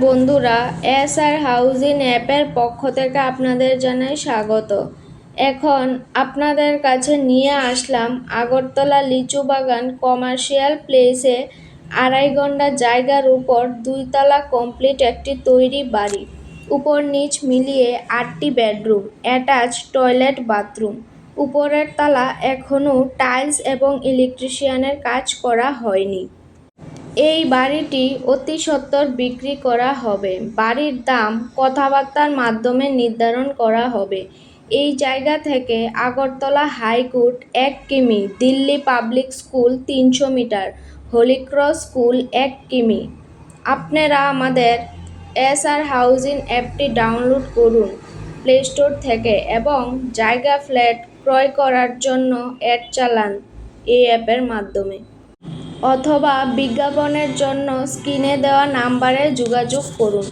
বন্ধুরা S R housing অ্যাপের পক্ষ থেকে আপনাদের জানাই স্বাগত। এখন আপনাদের কাছে নিয়ে আসলাম আগরতলা লিচু বাগান কমার্শিয়াল প্লেসে আড়াই ঘণ্টা জায়গার উপর দুইতলা কমপ্লিট একটি তৈরি বাড়ি। উপর নিচ মিলিয়ে আটটি বেডরুম, অ্যাটাচ টয়লেট বাথরুম। উপরের তলা এখনও টাইলস এবং ইলেকট্রিশিয়ানের কাজ করা হয়নি। এই বাড়িটি অতি সত্বর বিক্রি করা হবে। বাড়ির দাম কথাবার্তার মাধ্যমে নির্ধারণ করা হবে। এই জায়গা থেকে আগরতলা হাইকোর্ট এক কিমি, দিল্লি পাবলিক স্কুল তিনশো মিটার, হোলিক্রস স্কুল এক কিমি। আপনারা আমাদের এস আর হাউজিং অ্যাপটি ডাউনলোড করুন প্লে স্টোর থেকে এবং জায়গা ফ্ল্যাট ক্রয় করার জন্য অ্যাড চালান এই অ্যাপের মাধ্যমে। অথবা বিজ্ঞাপনের জন্য স্ক্রিনে দেওয়া নাম্বারে যোগাযোগ করুন।